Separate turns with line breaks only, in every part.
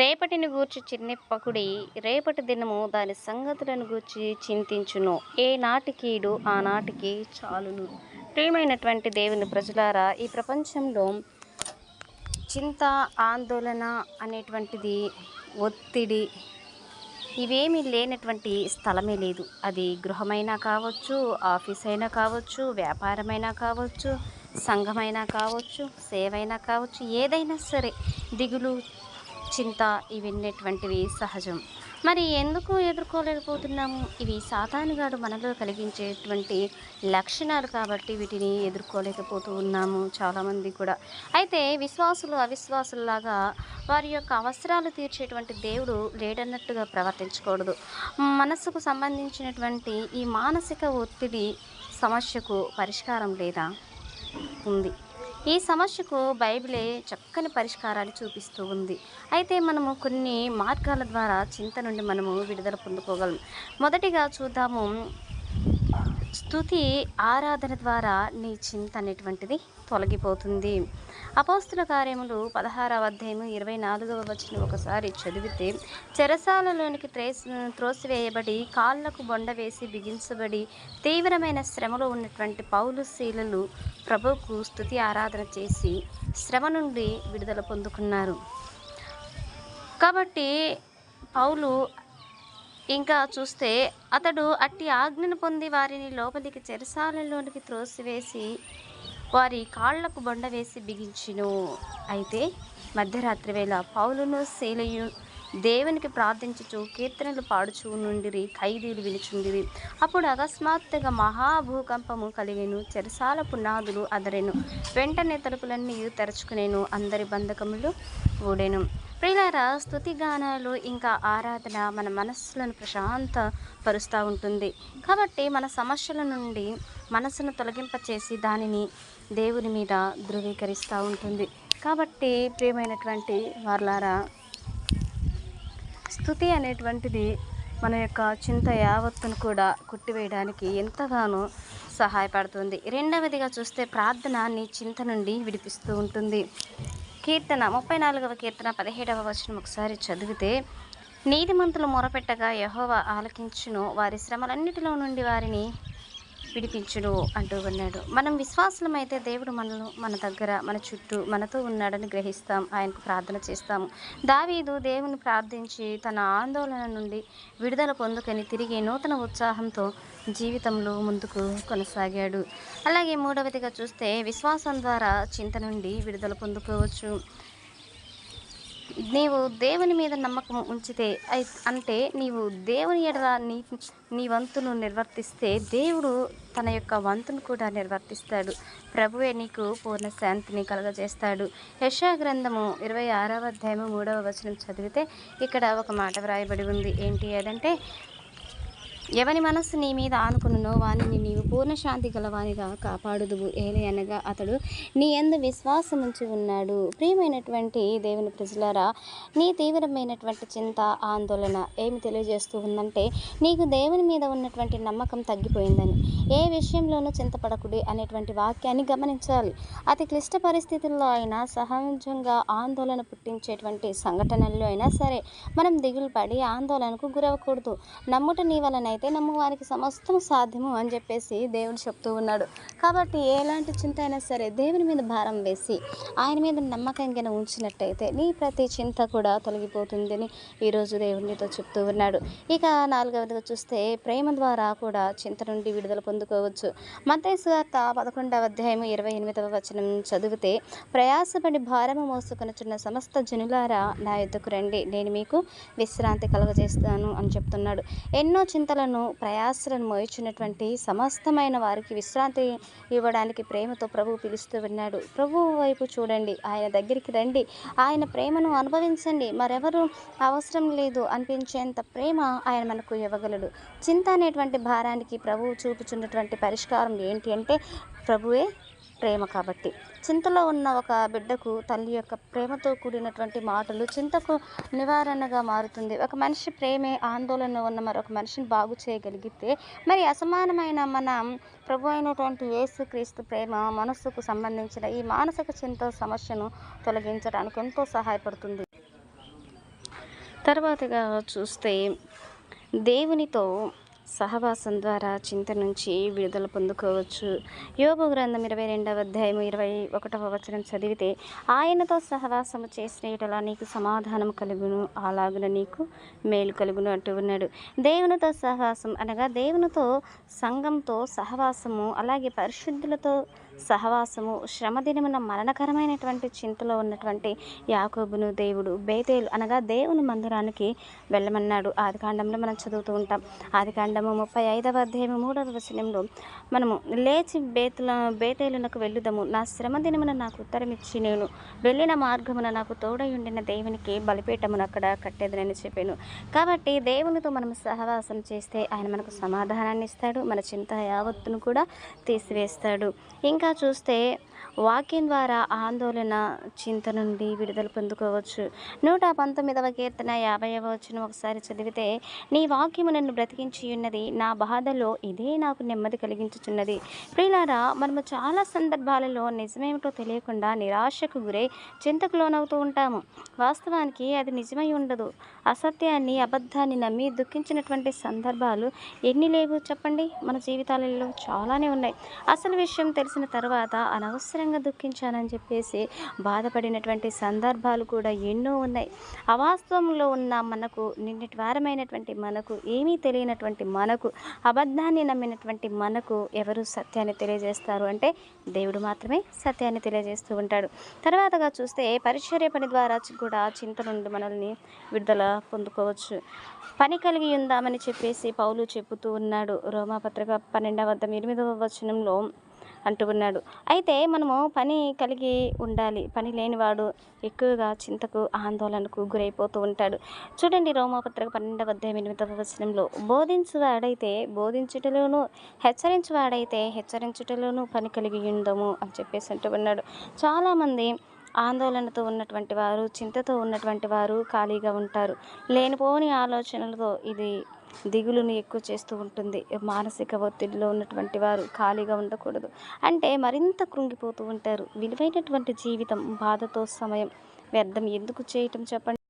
రేపటిని గూర్చి చిన్నెప్పకుడి రేపటి దినము దాని సంగతులను గూర్చి చింతించును. ఏ నాటికీడు ఆనాటికి చాలును. ప్రియమైనటువంటి దేవుని ప్రజలారా ఈ ప్రపంచంలో చింత ఆందోళన అనేటువంటిది ఒత్తిడి ఇవేమీ లేనటువంటి స్థలమే లేదు. అది గృహమైనా కావచ్చు ఆఫీస్ అయినా కావచ్చు వ్యాపారమైనా కావచ్చు సంఘమైనా కావచ్చు సేవైనా కావచ్చు ఏదైనా సరే దిగులు చింత ఇవన్నటువంటివి సహజం. మరి ఎందుకు ఎదుర్కోలేకపోతున్నాము? ఇవి సాతానుగాడు మనలో కలిగించేటువంటి లక్షణాలు కాబట్టి వీటిని ఎదుర్కోలేకపోతూ ఉన్నాము చాలామంది కూడా. అయితే విశ్వాసులు అవిశ్వాసుల్లాగా వారి యొక్క అవసరాలు తీర్చేటువంటి దేవుడు లేడన్నట్టుగా ప్రవర్తించకూడదు. మనసుకు సంబంధించినటువంటి ఈ మానసిక ఒత్తిడి సమస్యకు పరిష్కారం లేదా? ఉంది. ఈ సమస్యకు బైబిలే చక్కని పరిష్కారాలు చూపిస్తూ ఉంది. అయితే మనము కొన్ని మార్గాల ద్వారా చింత నుండి మనము విడుదల పొందుకోగలం. మొదటిగా చూద్దాము స్థుతి ఆరాధన ద్వారా నీ చింత అనేటువంటిది తొలగిపోతుంది. అపోస్తుల కార్యములు పదహారవ అధ్యాయము ఇరవై నాలుగవ వచ్చిన ఒకసారి చదివితే చెరసాలలోనికి త్రేస్ త్రోసివేయబడి కాళ్ళకు బొండ వేసి బిగించబడి తీవ్రమైన శ్రమలో ఉన్నటువంటి పౌలు శీలలు ప్రభువుకు స్థుతి ఆరాధన చేసి శ్రమ నుండి విడుదల పొందుకున్నారు. కాబట్టి పౌలు ఇంకా చూస్తే అతడు అట్టి ఆజ్ఞను పొంది వారిని లోపలికి చెరసాలలోనికి త్రోసివేసి వారి కాళ్ళకు బొండ వేసి బిగించును. అయితే మధ్యరాత్రి వేళ పౌలును శీలయు దేవునికి ప్రార్థించుచు కీర్తనలు పాడుచు నుండిరి ఖైదీలు విలుచుండిరి అప్పుడు అకస్మాత్తుగా మహాభూకంపము కలిగెను చెరసాల పునాదులు అదరెను. వెంటనే తలుపులన్నీ తెరచుకునేను అందరి బంధకములు ఊడెను. ప్రియులారా స్థుతి గానాలు ఇంకా ఆరాధన మన మనస్సులను ప్రశాంత పరుస్తూ ఉంటుంది. కాబట్టి మన సమస్యల నుండి మనసును తొలగింపచేసి దానిని దేవుని మీద ధృవీకరిస్తూ ఉంటుంది. కాబట్టి ప్రియమైనటువంటి వార్లారా స్థుతి అనేటువంటిది మన యొక్క చింత యావత్తును కూడా కొట్టివేయడానికి ఎంతగానో సహాయపడుతుంది. రెండవదిగా చూస్తే ప్రార్థన నీ చింత నుండి విడిపిస్తూ ఉంటుంది. కీర్తన ముప్పై నాలుగవ కీర్తన పదిహేడవ వచనం ఒకసారి చదివితే నీతిమంతులు మొరపెట్టగా యహోవ ఆలకించును వారి శ్రమలన్నిటిలో నుండి వారిని విడిపించును అంటూ ఉన్నాడు. మనం విశ్వాసమైతే దేవుడు మనల్ని మన దగ్గర మన చుట్టూ మనతో ఉన్నాడని గ్రహిస్తాం. ఆయనకు ప్రార్థన చేస్తాము. దావీదు దేవుని ప్రార్థించి తన ఆందోళన నుండి విడుదల పొందుకొని తిరిగి నూతన ఉత్సాహంతో జీవితంలో ముందుకు కొనసాగాడు. అలాగే మూడవదిగా చూస్తే విశ్వాసం ద్వారా చింత నుండి విడుదల పొందుకోవచ్చు. నీవు దేవుని మీద నమ్మకం ఉంచితే అంటే నీవు దేవుని ఎడల నీ నీ వంతును నిర్వర్తిస్తే దేవుడు తన యొక్క వంతును కూడా నిర్వర్తిస్తాడు. ప్రభువే నీకు పూర్ణ శాంతిని కలగజేస్తాడు. యశా గ్రంథము ఇరవై ఆరవ అధ్యాయము మూడవ వచనం చదివితే ఇక్కడ ఒక మాట వ్రాయబడి ఉంది. ఏంటి అదంటే ఎవని మనస్సు నీ మీద ఆనుకున్నో వానిని నీవు పూర్ణ శాంతి గలవానిగా కాపాడుదువు. ఏలయనగా అనగా అతడు నీ ఎందు విశ్వాసం ఉంచి ఉన్నాడు. ప్రియమైనటువంటి దేవుని ప్రజలారా నీ తీవ్రమైనటువంటి చింత ఆందోళన ఏమి తెలియజేస్తూ ఉందంటే నీకు దేవుని మీద ఉన్నటువంటి నమ్మకం తగ్గిపోయిందని ఏ విషయంలోనూ చింతపడకుడి అనేటువంటి వాక్యాన్ని గమనించాలి. అతి క్లిష్ట పరిస్థితుల్లో అయినా సహజంగా ఆందోళన పుట్టించేటువంటి సంఘటనల్లో అయినా సరే మనం దిగులు పడి ఆందోళనకు గురవకూడదు. నమ్ముట నీ వలన అయితే నమ్మవారికి సమస్తం సాధ్యము అని చెప్పేసి దేవుడు చెప్తూ ఉన్నాడు. కాబట్టి ఎలాంటి చింత అయినా సరే దేవుని మీద భారం వేసి ఆయన మీద నమ్మకంగా ఉంచినట్టయితే నీ ప్రతి చింత కూడా తొలగిపోతుందని ఈరోజు దేవునితో చెప్తూ ఉన్నాడు. ఇక నాలుగవదిగా చూస్తే ప్రేమ ద్వారా కూడా చింత నుండి విడుదల పొందుకోవచ్చు. మతేసు వార్త పదకొండవ అధ్యాయం ఇరవై ఎనిమిదవ వచనం చదివితే ప్రయాసపడి భారము మోసుకొనుచున్న సమస్త జనులారా నా యుద్ధకు రండి. నేను మీకు విశ్రాంతి కలుగజేస్తాను అని చెప్తున్నాడు. ఎన్నో చింతల భారములను ప్రయాసలను మోయించినటువంటి సమస్తమైన వారికి విశ్రాంతి ఇవ్వడానికి ప్రేమతో ప్రభు పిలుస్తూ ఉన్నాడు. ప్రభు వైపు చూడండి ఆయన దగ్గరికి రండి. ఆయన ప్రేమను అనుభవించండి. మరెవరు అవసరం లేదు అనిపించేంత ప్రేమ ఆయన మనకు ఇవ్వగలడు. చింత అనేటువంటి భారానికి ప్రభువు చూపుచున్నటువంటి పరిష్కారం ఏంటి అంటే ప్రభువే ప్రేమ కాబట్టి. చింతలో ఉన్న ఒక బిడ్డకు తల్లి యొక్క ప్రేమతో కూడినటువంటి మాటలు చింతకు నివారణగా మారుతుంది. ఒక మనిషి ప్రేమే ఆందోళన ఉన్న మరొక మనిషిని బాగు చేయగలిగితే మరి అసమానమైన మన ప్రభు అయినటువంటి యేసుక్రీస్తు ప్రేమ మనస్సుకు సంబంధించిన ఈ మానసిక చింత సమస్యను తొలగించడానికి ఎంతో సహాయపడుతుంది. తర్వాతగా చూస్తే దేవునితో సహవాసం ద్వారా చింత నుంచి విడుదల పొందుకోవచ్చు. యోగ గ్రంథం ఇరవై రెండవ అధ్యాయం ఇరవై ఒకటవ వచనం చదివితే ఆయనతో సహవాసము చేసిన యెడల నీకు సమాధానం కలుగును అలాగున నీకు మేలు కలుగును అంటూ ఉన్నాడు. దేవునితో సహవాసం అనగా దేవునితో సంఘంతో సహవాసము అలాగే పరిశుద్ధులతో సహవాసము శ్రమదినమున మరణకరమైనటువంటి చింతలో ఉన్నటువంటి యాకోబును దేవుడు బేతేలు అనగా దేవుని మందిరానికి వెళ్ళమన్నాడు. ఆదికాండంలో మనం చదువుతూ ఉంటాం. ఆదికాండము ముప్పై ఐదవ అధ్యాయం మూడవ వచనంలో మనము లేచి బేతుల బేతేలునకు వెళ్ళుదము. నా శ్రమ దినమున నాకు ఉత్తరం ఇచ్చి నేను వెళ్ళిన మార్గమున నాకు తోడై ఉండిన దేవునికి బలిపీఠమును అక్కడ కట్టేదనని చెప్పాను. కాబట్టి దేవునితో మనం సహవాసం చేస్తే ఆయన మనకు సమాధానాన్ని ఇస్తాడు. మన చింత యావత్తును కూడా తీసివేస్తాడు. ఇంకా చూస్తే వాక్యం ద్వారా ఆందోళన చింత నుండి విడుదల పొందుకోవచ్చు. నూట పంతొమ్మిదవ కీర్తన యాభైవ వచ్చిన ఒకసారి చదివితే నీ వాక్యము నన్ను బ్రతికించి ఉన్నది నా బాధలో ఇదే నాకు నెమ్మది కలిగించుచున్నది. ప్రియులారా మనము చాలా సందర్భాలలో నిజమేమిటో తెలియకుండా నిరాశకు గురై చింతకు లోనవుతూ ఉంటాము. వాస్తవానికి అది నిజమై ఉండదు. అసత్యాన్ని అబద్ధాన్ని నమ్మి దుఃఖించినటువంటి సందర్భాలు ఎన్ని లేవు చెప్పండి? మన జీవితాలలో చాలానే ఉన్నాయి. అసలు విషయం తెలిసిన తర్వాత అనవసరం అనవసరంగా దుఃఖించానని చెప్పేసి బాధపడినటువంటి సందర్భాలు కూడా ఎన్నో ఉన్నాయి. అవాస్తవంలో ఉన్న మనకు నిన్నటి వారమైనటువంటి మనకు ఏమీ తెలియనటువంటి మనకు అబద్ధాన్ని నమ్మినటువంటి మనకు ఎవరు సత్యాన్ని తెలియజేస్తారు అంటే దేవుడు మాత్రమే సత్యాన్ని తెలియజేస్తూ ఉంటాడు. తర్వాతగా చూస్తే పరిచర్య పని ద్వారా కూడా చింత నుండి మనల్ని విడుదల పొందుకోవచ్చు. పని కలిగి ఉందామని చెప్పేసి పౌలు చెబుతూ ఉన్నాడు. రోమాపత్రిక పన్నెండవ వద్ద ఎనిమిదవ వచనంలో అంటూ ఉన్నాడు. అయితే మనము పని కలిగి ఉండాలి. పని లేనివాడు ఎక్కువగా చింతకు ఆందోళనకు గురైపోతూ ఉంటాడు. చూడండి రోమాపత్రిక పన్నెండవ అధ్యాయం ఎనిమిదవ వచనంలో. బోధించువాడైతే బోధించుటలోను హెచ్చరించువాడైతే హెచ్చరించుటలోను పని కలిగి ఉందము అని చెప్పేసి అంటూ ఉన్నాడు. చాలామంది ఆందోళనతో ఉన్నటువంటి వారు చింతతో ఉన్నటువంటి వారు ఖాళీగా ఉంటారు. లేనిపోని ఆలోచనలతో ఇది దిగులును ఎక్కువ చేస్తూ ఉంటుంది. మానసిక ఒత్తిడిలో ఉన్నటువంటి వారు ఖాళీగా ఉండకూడదు. అంటే మరింత కృంగిపోతూ ఉంటారు. విలువైనటువంటి జీవితం బాధతో సమయం వ్యర్థం ఎందుకు చేయటం చెప్పండి?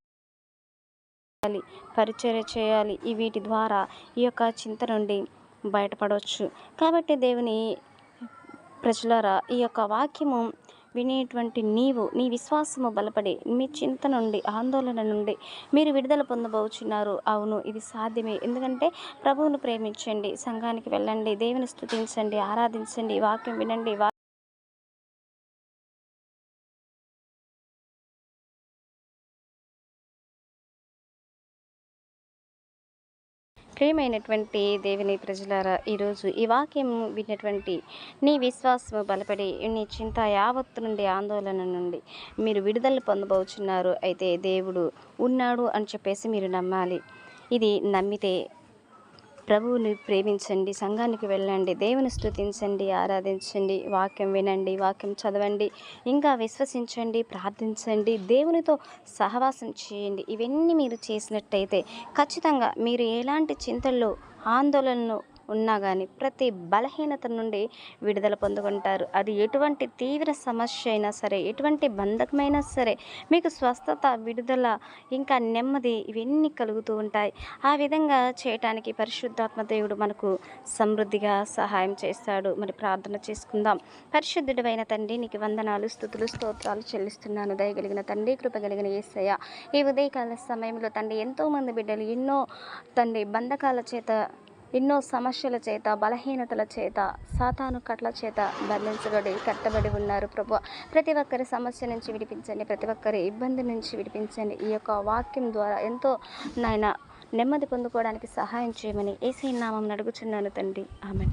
చేయాలి పరిచర్య చేయాలి. ఈ వీటి ద్వారా ఈ యొక్క చింత నుండి బయటపడవచ్చు. కాబట్టి దేవుని ప్రజలారా ఈ యొక్క వాక్యము వినేటువంటి నీవు నీ విశ్వాసము బలపడి మీ చింత నుండి ఆందోళన నుండి మీరు విడుదల పొందబోచున్నారు. అవును ఇది సాధ్యమే. ఎందుకంటే ప్రభువును ప్రేమించండి సంఘానికి వెళ్ళండి దేవుని స్థుతించండి ఆరాధించండి వాక్యం వినండి ప్రియమైనటువంటి దేవుని ప్రజలారా ఈరోజు ఈ వాక్యం విన్నటువంటి నీ విశ్వాసము బలపడి నీ చింత యావత్తు నుండి ఆందోళన నుండి మీరు విడుదల పొందబోచున్నారు. అయితే దేవుడు ఉన్నాడు అని చెప్పేసి మీరు నమ్మాలి. ఇది నమ్మితే ప్రభువుని ప్రేమించండి సంఘానికి వెళ్ళండి దేవుని స్తుతించండి ఆరాధించండి వాక్యం వినండి వాక్యం చదవండి ఇంకా విశ్వసించండి ప్రార్థించండి దేవునితో సహవాసం చేయండి. ఇవన్నీ మీరు చేసినట్టయితే ఖచ్చితంగా మీరు ఎలాంటి చింతల్లో ఆందోళనను ఉన్నా కానీ ప్రతి బలహీనత నుండి విడుదల పొందుకుంటారు. అది ఎటువంటి తీవ్ర సమస్య అయినా సరే ఎటువంటి బంధకమైనా సరే మీకు స్వస్థత విడుదల ఇంకా నెమ్మది ఇవన్నీ కలుగుతూ ఉంటాయి. ఆ విధంగా చేయటానికి పరిశుద్ధాత్మ దేవుడు మనకు సమృద్ధిగా సహాయం చేస్తాడు. మరి ప్రార్థన చేసుకుందాం. పరిశుద్ధుడైన తండ్రి నీకు వందనాలు స్థుతులు స్తోత్రాలు చెల్లిస్తున్నాను. దయగలిగిన తండ్రి కృపగలిగిన ఏసయ్య. ఈ ఉదయకాల సమయంలో తండ్రి ఎంతోమంది బిడ్డలు ఎన్నో తండ్రి బంధకాల చేత ఎన్నో సమస్యల చేత బలహీనతల చేత సాతాను కట్ల చేత బంధించబడి కట్టబడి ఉన్నారు ప్రభు. ప్రతి ఒక్కరి సమస్య నుంచి విడిపించండి ప్రతి ఒక్కరి ఇబ్బంది నుంచి విడిపించండి. ఈ యొక్క వాక్యం ద్వారా ఎంతో నాయన నెమ్మది పొందుకోవడానికి సహాయం చేయమని ఏసీ నామం అడుగుచున్నాను తండ్రి. ఆమె